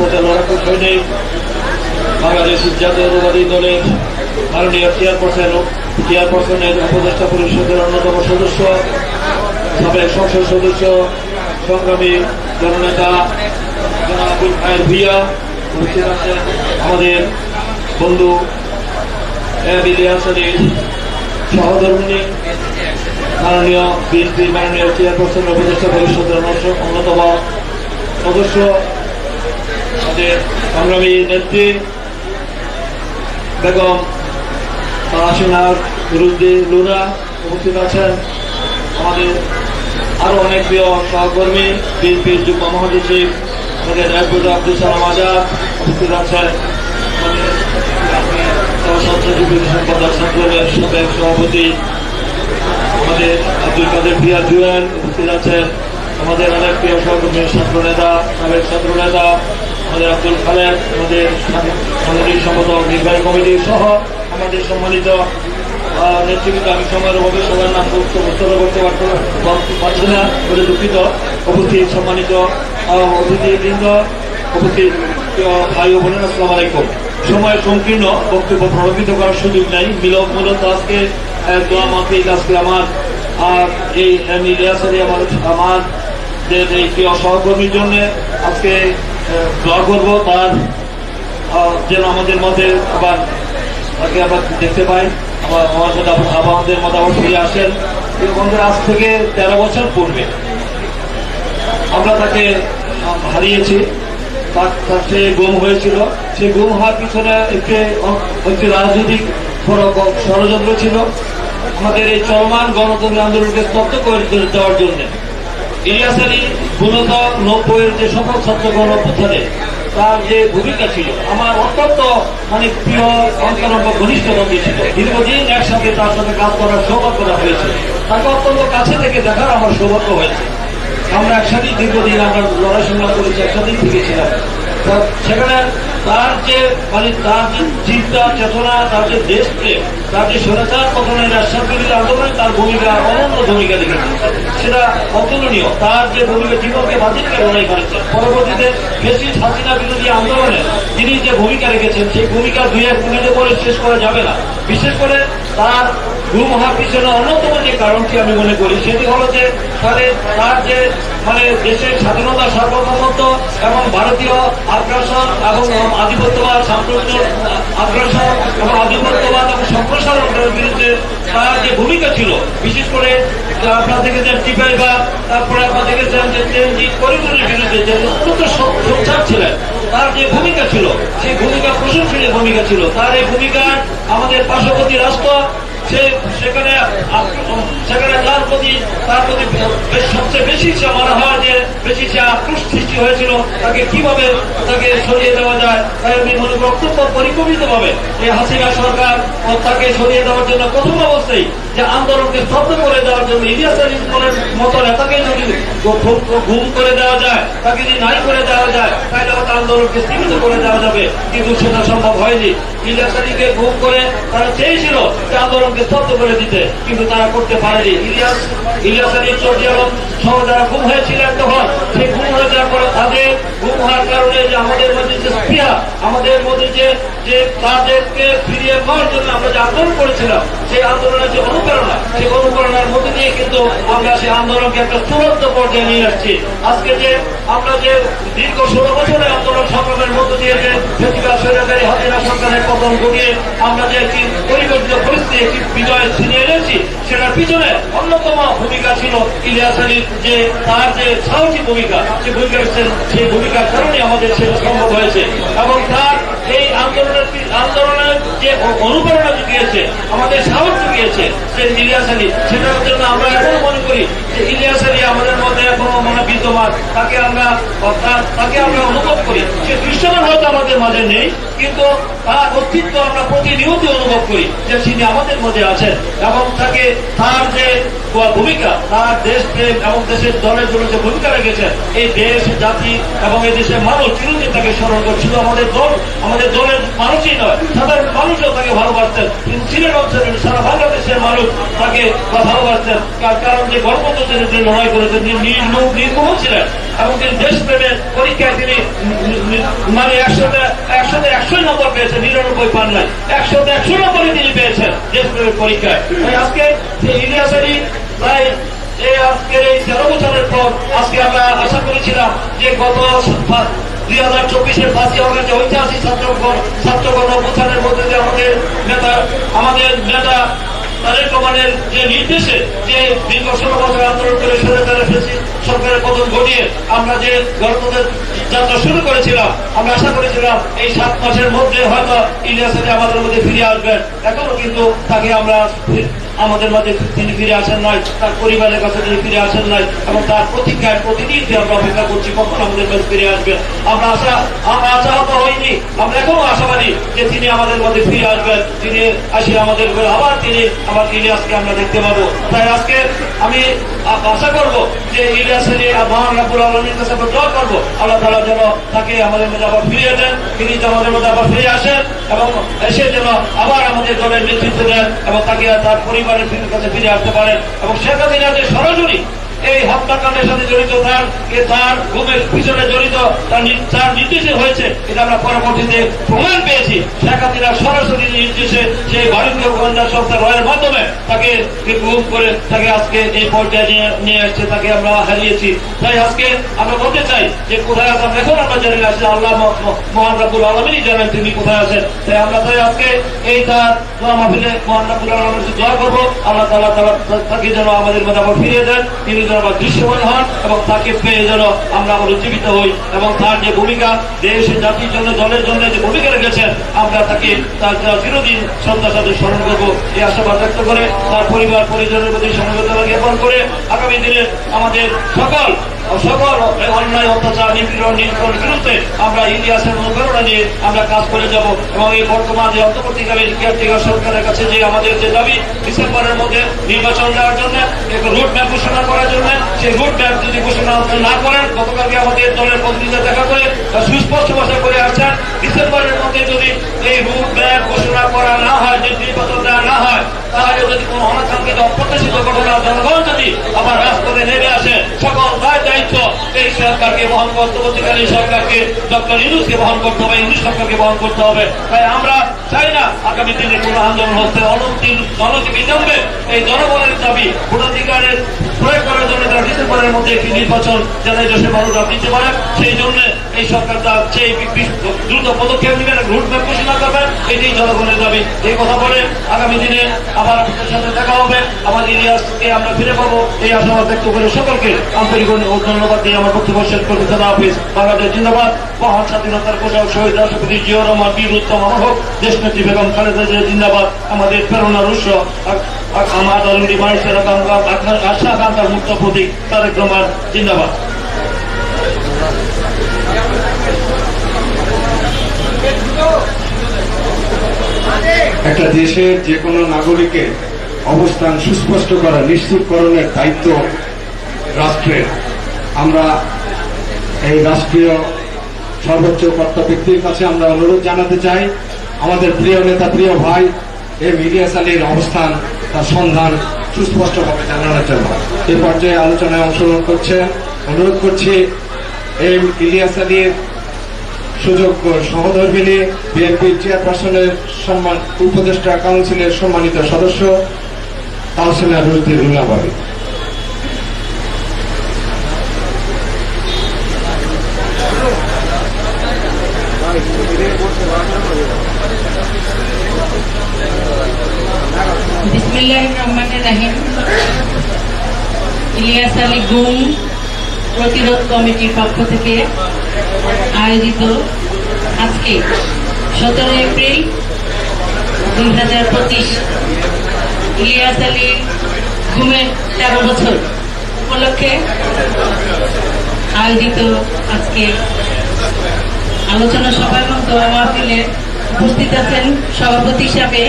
প্রতি লড়াকু সৈনিক, বাংলাদেশ জাতীয়তাবাদী দলের মাননীয় চেয়ারপারসন চেয়ারপারসনের উপদেষ্টা পরিষদের অন্যতম সদস্য সাবেক সংসদ সদস্য, সংগ্রামী জননেতা জনাব আবুল খায়ের ভুইয়া আমাদের বন্ধু আলীর সহধর্মিনী, মাননীয় বিএনপি মাননীয় চেয়ারপারসন উপদেষ্টা পরিষদের অন্য- অন্যতম সদস্য। আমাদের সংগ্রামী নেত্রী বেগম তাসিনার বিরুদ্ধে লুনা উপস্থিত আছেন। আমাদের আরও অনেক প্রিয় সহকর্মী, বিএনপির যুগ্ম মহাসচিব, আমাদের রায়পুর আব্দুল সালাম আজাদ উপস্থিত আছেন। সভাপতি, আমাদের আব্দুল কাদের প্রিয়া জুয়েল উপস্থিত আছেন। আমাদের অনেক প্রিয় সহকর্মী ছাত্র সাবেক ছাত্র আমাদের আব্দুল খালেদ আমাদের সাংগঠনিক সম্পাদক নির্বাহী কমিটি সহ আমাদের সম্মানিত নেতৃবৃন্দ। আমি সময়ের অভাবে সবার নাম উত্তর করতে পারছি না বলে দুঃখিত। উপস্থিত সম্মানিত অতিথিবৃন্দ, উপস্থিত ভাই বোনেরা, আসসালামু আলাইকুম। সময় সংকীর্ণ, বক্তব্য প্রভাবিত করার সুযোগ নাই। মিলক মূলত আজকে দোয়া মাফিক, আজকে আমার এই আলী আমার আমার এই প্রিয় সহকর্মীর জন্য আজকে দোয়া করব তার যেন আমাদের মধ্যে আবার তাকে আবার দেখতে পাই। আবার আমার সাথে আবার আমাদের মধ্যে আবার ফিরে আসেন। বন্ধুরা, আজ থেকে তেরো বছর পূর্বে আমরা তাকে হারিয়েছি। তার সে গুম হয়েছিল। সে গুম হওয়ার পিছনে একটি একটি রাজনৈতিক ষড়যন্ত্র ছিল। আমাদের এই চলমান গণতন্ত্র আন্দোলনকে স্তব্ধ করে দেওয়ার জন্য ইলিয়াস আলী মূলত নব্বইয়ের যে সকল ছাত্র অভ্যুত্থানে তার যে ভূমিকা ছিল, আমার অত্যন্ত মানে প্রিয় অন্তরঙ্গ ঘনিষ্ঠ বন্ধু ছিল। দীর্ঘদিন একসাথে তার সাথে কাজ করার সৌভাগ্য হয়েছে। তাকে অত্যন্ত কাছে থেকে দেখার আমার সৌভাগ্য হয়েছে। আমরা একসাথেই দীর্ঘদিন আমরা লড়াই সংগ্রাম করেছি, একসাথেই থেকেছিলাম। সেখানে তার যে মানে তার যে চিন্তা, চেতনা, তার যে দেশপ্রেম, তার যে স্বৈরাচার পতনের রাষ্ট্র আন্দোলনে তার ভূমিকা, অনন্য ভূমিকা রেখেছে সেটা অতুলনীয়। তার যে ভূমিকা, জীবনকে বাঁচিয়ে রেখে লড়াই করেছেন পরবর্তীতে বেশি হাসিনা বিরোধী আন্দোলনে তিনি যে ভূমিকা রেখেছেন, সেই ভূমিকা দুই এক মিনিটে করে শেষ করা যাবে না। বিশেষ করে তার গুম হওয়ার পিছনে অন্যতম যে কারণটি আমি মনে করি, সেটি হলো যে তাহলে তার যে মানে দেশের স্বাধীনতা সার্বভৌমত্ব এবং ভারতীয় আগ্রাসন এবং আধিপত্যবাদ সাম্প্রদায়িক আগ্রাসন এবং আধিপত্যবাদ এবং সম্প্রসারণের বিরুদ্ধে তার যে ভূমিকা ছিল, বিশেষ করে আপনারা দেখেছেন টিপাই বা তারপরে আপনারা দেখেছেন যে ট্রেনজিট করিডোরের বিরুদ্ধে যে অত্যন্ত সোচ্চার ছিলেন, তার যে ভূমিকা ছিল, সেই ভূমিকা প্রশংসনীয় ভূমিকা ছিল। তার এই ভূমিকা আমাদের পার্শ্ববর্তী রাষ্ট্র সেখানে সেখানে তার প্রতি তার প্রতি সবচেয়ে বেশি মনে হয় যে বেশি সে আক্রোশ সৃষ্টি হয়েছিল, তাকে কীভাবে তাকে সরিয়ে দেওয়া যায়, তাই আমি মনে করি অত্যন্ত পরিকল্পিত ভাবে এই হাসিনা সরকার তাকে সরিয়ে দেওয়ার জন্য প্রথম অবস্থায় যে আন্দোলনকে স্তব্ধ করে দেওয়ার জন্য ইলিয়াস মতো নেতাকে যদি ঘুম- করে দেওয়া যায়, তাকে যদি নাই করে দেওয়া যায় আন্দোলনকে স্থগিত করে দেওয়া যাবে? কিন্তু সেটা সম্ভব হয়নি। ইলিয়াস আলীকে ঘুম করে তারা চেয়েছিল যে আন্দোলনকে স্তব্ধ করে দিতে, কিন্তু তারা করতে পারেনি। ইলিয়াস ইলিয়াস আলী চৌধুরী এবং সহ যারা গুম হয়েছিলেন তখন, সেই গুম হয়ে যাওয়ার পরে তাদের গুম হওয়ার কারণে যে আমাদের মধ্যে যে স্পৃহা, আমাদের মধ্যে যে যে তাদেরকে ফিরিয়ে পাওয়ার জন্য আমরা যে আন্দোলন করেছিলাম, সেই আন্দোলনের যে অনুপ্রেরণা, সেই অনুপ্রেরণার মধ্যে দিয়ে কিন্তু আমরা সেই আন্দোলনকে একটা চূড়ান্ত পর্যায়ে নিয়ে আসছি। আজকে যে আমরা যে দীর্ঘ ষোলো বছরের আন্দোলন মধ্য দিয়ে যে সরকারের পতন ঘটিয়ে আমরা যে একটি পরিবর্তিত পরিস্থিতি, একটি বিজয় ছিনিয়ে এনেছি, সেটার পিছনে অন্যতম ভূমিকা ছিল ইলিয়াস আলীর যে, তার যে সাহসী ভূমিকা ভূমিকা সেই ভূমিকার কারণে আমাদের সম্ভব হয়েছে। এবং তার এই আন্দোলনের আন্দোলনের যে অনুপ্রেরণা জুগিয়েছে, আমাদের সাহস জুগিয়েছে যে ইলিয়াস আলী, সেটার জন্য আমরা এখনও মনে করি যে ইলিয়াস আলী আমাদের মধ্যে এখনও মনে বিদ্যমান তাকে আমরা অর্থাৎ তাকে আমরা অনুভব করি। সে দৃশ্যমান হয়তো আমাদের মাঝে নেই। কিন্তু তার অস্তিত্ব আমরা প্রতিনিয়ত অনুভব করি যে তিনি আমাদের মধ্যে আছেন এবং তাকে তার যে ভূমিকা, তার দেশ প্রেম এবং দেশের দলের জন্য যে ভূমিকা রেখেছেন, এই দেশ, জাতি এবং এই দেশের মানুষ চিরদিন তাকে স্মরণ করছে শুধু আমাদের দল, আমাদের দলের মানুষই নয়, সাধারণ মানুষও তাকে ভালোবাসতেন। কিন্তু ছিলেন অঞ্চলের সারা বাংলাদেশের মানুষ তাকে ভালোবাসতেন। তার কারণ যে গণতন্ত্রের জন্য লড়াই করেছেন, তিনি নির্মম ছিলেন এবং তিনি দেশপ্রেমের পরীক্ষায় তিনি মানে একশোতে একশোতে একশোই নম্বর পেয়েছেন নিরানব্বই পান নাই। একশোতে একশো নম্বরই তিনি পেয়েছেন দেশপ্রেমের পরীক্ষায়। তাই আজকে যে ইলিয়াস আলী প্রায় এই আজকের এই তেরো বছরের পর আজকে আমরা আশা করেছিলাম যে গত দুই হাজার চব্বিশের পাঁচই অগস্ট যে ঐতিহাসিক ছাত্র ছাত্র গণঅভ্যুত্থানের মধ্যে দিয়ে আমাদের নেতা আমাদের নেতা তাদের কমানের যে নির্দেশে যে দীর্ঘ ষোলো বছর আন্দোলন করে সরে তারা সরকারের পতন ঘটিয়ে আমরা যে গণতন্ত্রের যাত্রা শুরু করেছিলাম, আমরা আশা করেছিলাম এই সাত মাসের মধ্যে হয়তো ইলিয়াস আমাদের মধ্যে ফিরে আসবেন। এখনও কিন্তু তাকে আমরা আমাদের মাঝে তিনি ফিরে আসেন নাই, তার পরিবারের কাছে তিনি ফিরে আসেন নাই, এবং তার প্রতীক্ষায় প্রতিদিন যে আমরা অপেক্ষা করছি, কখন আমাদের কাছে ফিরে আসবেন আমরা আশা, আমরা আশাহত হইনি, আমরা এখনও আশাবাদী যে তিনি আমাদের মধ্যে ফিরে আসবেন, তিনি আসি আমাদের আবার তিনি আমার ইলিয়াসকে আমরা দেখতে পাবো। তাই আজকে আমি আশা করব যে ইলিয়াসের মহান রাবুল আলমীর কাছে আমরা দোয়া করব, আল্লাহ তালা যেন তাকে আমাদের মধ্যে আবার ফিরিয়ে দেন, তিনি আমাদের মধ্যে আবার ফিরে আসেন, এবং এসে যেন আবার আমাদের দলের নেতৃত্ব দেন, এবং তাকে তার পরিবারের কাছে ফিরে আসতে পারেন এবং শেখ হাসিনা যে সরাসরি এই হত্যাকাণ্ডের সাথে জড়িত তার তার ঘুমের পিছনে জড়িত তার তার নির্দেশে হয়েছে, এটা আমরা পরবর্তীতে প্রমাণ পেয়েছি। শেখ হাসিনা সরাসরি নির্দেশে সেই ভারতীয় গোয়েন্দা সংস্থা রয়ের মাধ্যমে তাকে গুম করে তাকে আজকে এই পর্যায়ে নিয়ে আসছে তাকে আমরা হারিয়েছি। তাই আজকে আমরা বলতে চাই যে কোথায় আছেন? এখন আমরা জানি না আসলে আল্লাহ মহান রাবুল আলমিনই জানেন তিনি কোথায় আছেন। তাই আমরা তাই আজকে এই তার দোয়া মাহফিলে মহান রাবুল আলমের কাছে দোয়া করব। আল্লাহ তালা তালা তাকে যেন আমাদের মধ্যে আবার ফিরিয়ে দেন। তিনি যেন আবার দৃশ্যমান হন এবং তাকে পেয়ে যেন আমরা আবার উজ্জীবিত হই এবং তার যে ভূমিকা দেশ, জাতির জন্য, দলের জন্য যে ভূমিকা রেখেছেন, আমরা তাকে তার তার চিরদিন শ্রদ্ধার সাথে স্মরণ করব। এই আশাবাদ ব্যক্ত করে তার পরিবার, পরিজনের প্রতি সমবেদনা জ্ঞাপন করে আগামী দিনে আমাদের সকল সকল অন্যায়, অত্যাচার, নিপীড়ন নির্যাতন বিরুদ্ধে আমরা ইতিহাসের অনুপ্রেরণা নিয়ে আমরা কাজ করে যাব এবং এই বর্তমান যে অন্তর্বর্তীকালীন কেয়ারটেকার সরকারের কাছে যে আমাদের যে দাবি, ডিসেম্বরের মধ্যে নির্বাচন দেওয়ার জন্য, এক রুট ম্যাপ ঘোষণা করার জন্য, সেই রুট ম্যাপ যদি ঘোষণা না করেন, গতকালকে আমাদের দলের প্রতিনিধিরা দেখা করে সুস্পষ্ট ভাষায় করে আসছেন, ডিসেম্বরের মধ্যে যদি এই রুট তাহলে যদি কোনো অনাকাঙ্ক্ষিত অপ্রত্যাশিত ঘটনা জনগণ যদি আবার রাজপথে নেমে আসে, সকল দায় দায়িত্ব এই সরকারকে বহন করতে অন্তর্বর্তীকালীন সরকারকে, ডক্টর ইউনুসকে বহন করতে হবে ইউনুস সরকারকে বহন করতে হবে। তাই আমরা চাই না আগামী দিনে কোন আন্দোলন হচ্ছে অনন্তিম অনতি বিলম্বে এই জনগণের দাবি, ভোটাধিকারের প্রয়োগ করার জন্য তারা ডিসেম্বরের মধ্যে একটি নির্বাচন এই দেশের মানুষরা নিতে পারে সেই জন্য এই সরকার তার বি- দ্রুত পদক্ষেপ নেবেন রুট ম্যাপ ঘোষণা করবেন এটাই জনগণের দাবি। এই কথা বলে আগামী দিনে আবার আপনাদের সাথে দেখা হবে। আমাদের ইতিহাসকে আমরা ফিরে পাবো, এই আশাবাদ ব্যক্ত করে সকলকে আন্তরিক ধন্যবাদ দিয়ে আমার বক্তব্য শেষ করতে খোদা হাফিজ। বাংলাদেশ জিন্দাবাদ। মহান স্বাধীনতার প্রচার শহীদ রাষ্ট্রপতি জিয়া রহমান, বীর উত্তম আমার হোক দেশ নেত্রী বেগম খালেদা জিয়া জিন্দাবাদ। আমাদের প্রেরণার উৎস। আমার আলমী মানুষের আকাঙ্ক্ষা আশা আকাঙ্ক্ষার মুক্ত প্রতীক, তারেক জিন্দাবাদ। একটা দেশের যে কোনো নাগরিকের অবস্থান সুস্পষ্ট করা নিশ্চিতকরণের দায়িত্ব রাষ্ট্রের। আমরা এই রাষ্ট্রীয় সর্বোচ্চ কর্তা ব্যক্তির কাছে আমরা অনুরোধ জানাতে চাই, আমাদের প্রিয় নেতা, প্রিয় ভাই এম মিডিয়া চালির অবস্থান তার সন্ধান সুস্পষ্টভাবে জানানোর জন্য। এই পর্যায়ে আলোচনায় অংশগ্রহণ করছে, অনুরোধ করছি এই ইলিয়াস আলীর সুযোগ্য সহধর্মিনী বিএনপির চেয়ারপারসনের সম্মান, উপদেষ্টা কাউন্সিলের সম্মানিত সদস্য কাউন্সিলর রুলতি রুলাবাড়ি বিসমিল্লাহ রহমান রাহিম। ইলিয়াস আলী প্রতিরোধ কমিটির পক্ষ থেকে আয়োজিত আজকে সতেরো এপ্রিল দুই হাজার পঁচিশ ইলিয়াস আলীর ঘুমের তেরো বছর উপলক্ষে আয়োজিত আজকে আলোচনা সভা এবং দোয়া মাহফিলে উপস্থিত আছেন সভাপতি হিসাবে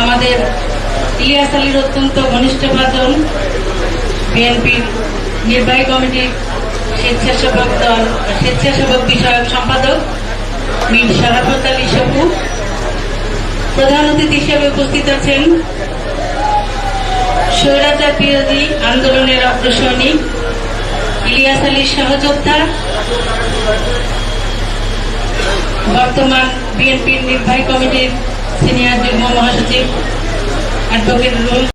আমাদের ইলিয়াস আলীর অত্যন্ত ঘনিষ্ঠ ভাজন বিএনপির নির্বাহী কমিটির স্বেচ্ছাসেবক দল, স্বেচ্ছাসেবক বিষয়ক সম্পাদক মীর শরাফত আলী সপু প্রধান অতিথি হিসেবে উপস্থিত আছেন স্বৈরাচার বিরোধী আন্দোলনের অগ্রসরণী ইলিয়াস আলীর সহযোদ্ধা বর্তমান বিএনপির নির্বাহী কমিটির সিনিয়র যুগ্ম মহাসচিব অ্যাডভোকেট রুল